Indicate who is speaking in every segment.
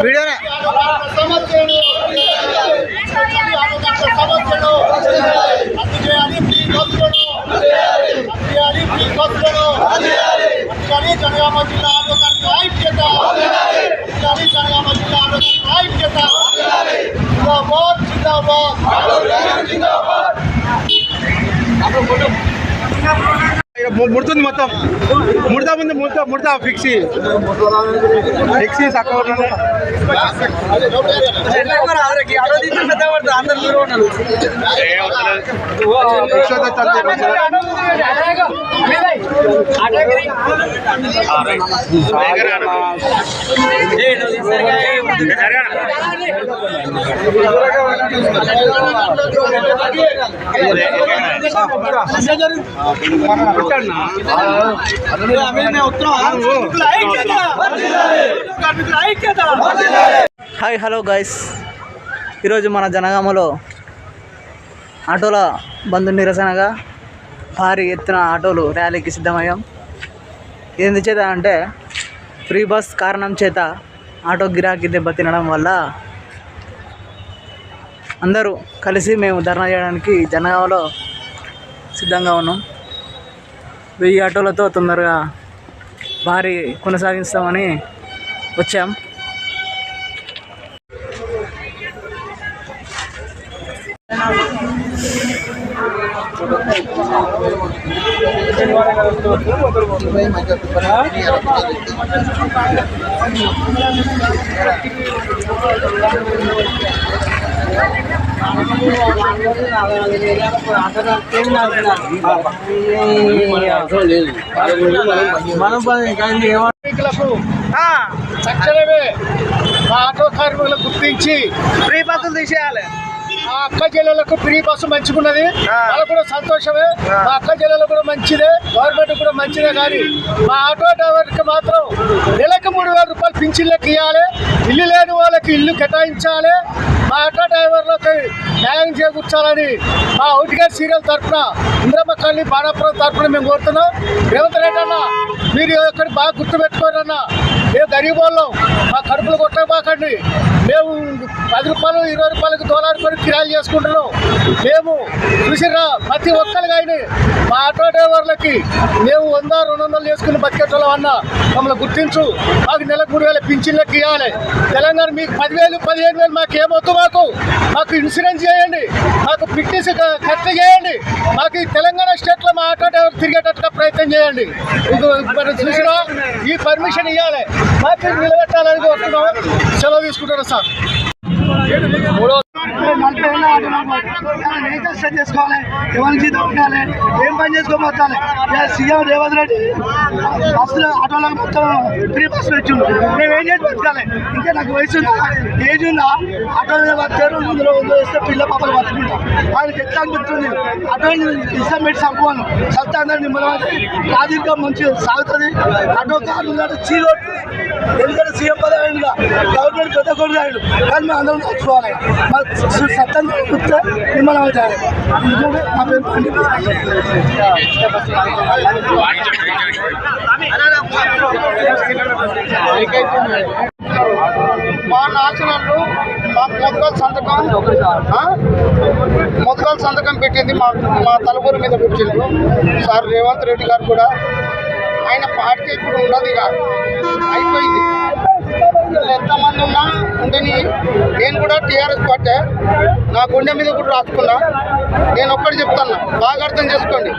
Speaker 1: వీడియోనే
Speaker 2: సమస్యలు సమస్యలు రద్దు చేయాలి ఫ్రీ బస్సులను రద్దు చేయాలి ఫ్రీ బస్సులను రద్దు చేయాలి జనగామ జిల్లా ఆటోకారుల ఐక్యత రద్దు చేయాలి జనగామ జిల్లా ఆటోకారుల ఐక్యత జిందాబాద్ జిందాబాద్
Speaker 1: ముడుతుంది మొత్తం. ముడతా ముందు ముడతా ముడతా ఫిక్సీ ఫిక్సీ చక్కగా
Speaker 3: హాయ్ హలో గైస్ ఈరోజు మన జనగామలో ఆటోల బంధు నిరసనగా భారీ ఎత్తున ఆటోలు ర్యాలీకి సిద్ధమయ్యాం. ఏంది చేత అంటే ఫ్రీ బస్ కారణం చేత ఆటో గిరాకీ దెబ్బతినడం వల్ల అందరూ కలిసి మేము ధర్నా చేయడానికి జనగామలో సిద్ధంగా ఉన్నాం. వెయ్యి ఆటోలతో తొందరగా భారీ కొనసాగిస్తామని వచ్చాం.
Speaker 2: కార్మికులకు తక్షణమే మా ఆటో కార్మికులకు గుర్తించి
Speaker 3: ఫ్రీ బస్సులు తీసేయాలి
Speaker 2: ఆ అక్క జిల్లాలకు ఫ్రీ బస్సు మంచిగున్నది వాళ్ళకు కూడా సంతోషమే మా అక్క జిల్లాలకు కూడా మంచిదే గవర్నమెంట్ కూడా మంచిదే కానీ మా ఆటో డ్రైవర్కి మాత్రం నెలకు మూడు వేల రూపాయలు పింఛన్లకు ఇవ్వాలి. ఇల్లు లేని వాళ్ళకి ఇల్లు కేటాయించాలి. మా ఆటో డ్రైవర్లకు న్యాయం చేకూర్చాలని మా అవుట్గేట్ సీరియల్ తరఫున ఇంద్రమ్మ కళ్ళి బాణాపురం తరఫున మేము కోరుతున్నాం. రేవంత్ రెడ్డి అన్న మీరు ఇక్కడ బాగా గుర్తుపెట్టుకోరు అన్న. మేము గరీబ్ వాళ్ళం మా కడుపులు కొట్టబాకండి మేము పది రూపాయలు ఇరవై రూపాయలకు దోలాడుకొని కిరాయి చేసుకుంటున్నాం. మేము చూసిరా ప్రతి ఒక్కరు కానీ మా ఆటో డ్రైవర్లకి మేము వంద రెండు వందలు చేసుకుని బతికేటోళ్ళం అన్న. మమ్మల్ని గుర్తించు. మాకు నెలకు మూడు వేల పింఛన్లకు ఇవ్వాలి. తెలంగాణ మీకు పదివేలు పదిహేను వేలు మాకు ఏమొద్దు మాకు. మాకు ఇన్సూరెన్స్ చేయండి. మాకు ఫిట్నెస్ ఖర్చు చేయండి. మాకు ఈ తెలంగాణ స్టేట్లో మా ఆటో డ్రైవర్ తిరిగేటట్టుగా ప్రయత్నం చేయండి. ఇది చూసినా ఈ పర్మిషన్ ఇవ్వాలి మాకు నిలబెట్టాలని కోరుతున్నాం. సెలవు తీసుకుంటారు సార్.
Speaker 4: నేచర్ సెట్ చేసుకోవాలి? ఎవరికి జీతం ఉండాలి? ఏం పని చేసుకోబోతాలి సీఎం రేవంత్ రెడ్డి బస్సులు ఆటోలకు మొత్తం ఫ్రీ బస్సు పెట్టిండు. మేము ఏం చేసి బతకాలి? ఇంకా నాకు వయసు ఉందా? ఏజ్ ఉందా? ఆటో మీద బతారు ముందులో వస్తే పిల్ల పాపలు బతుకుంటాం. వాళ్ళకి ఎట్లా అనిపిస్తుంది? ఆటో ఇష్టం పెట్టి చంపుకోను. చంపుతా అందరూ నిమ్మలం రాజకీయ మంచిగా సాగుతుంది. ఆటో కార్లు చీరోడ్ ఎందుకంటే సీఎం గవర్నమెంట్ పెద్ద కొడుకు అయ్యాడు కానీ మేము అందరం నచ్చుకోవాలి మా సత్తం చూస్తే మిమ్మల్ని అవుతారు. ఎందుకంటే మా పేరు పండి
Speaker 2: మా నాశనాలు మా మొదలు సంతకం ఆ? సంతకం పెట్టింది మా మా తలపూరు మీద పెట్టింది సార్ రేవంత్ రెడ్డి గారు కూడా. ఆయన పార్టీ ఇప్పుడు ఉన్నది కాదు అయిపోయింది. ఎంతమంది ఉన్నా ఉండని నేను కూడా టీఆర్ఎస్ పార్టీ. నా గుండె మీద కూడా రాసుకున్నా. నేను ఒక్కటి చెప్తాను బాగా అర్థం చేసుకోండి.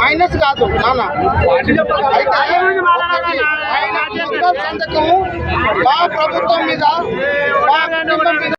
Speaker 2: మైనస్ కాదు నాన్న. అయితే ఆయన మా ప్రభుత్వం మీద మా కుటుంబం మీద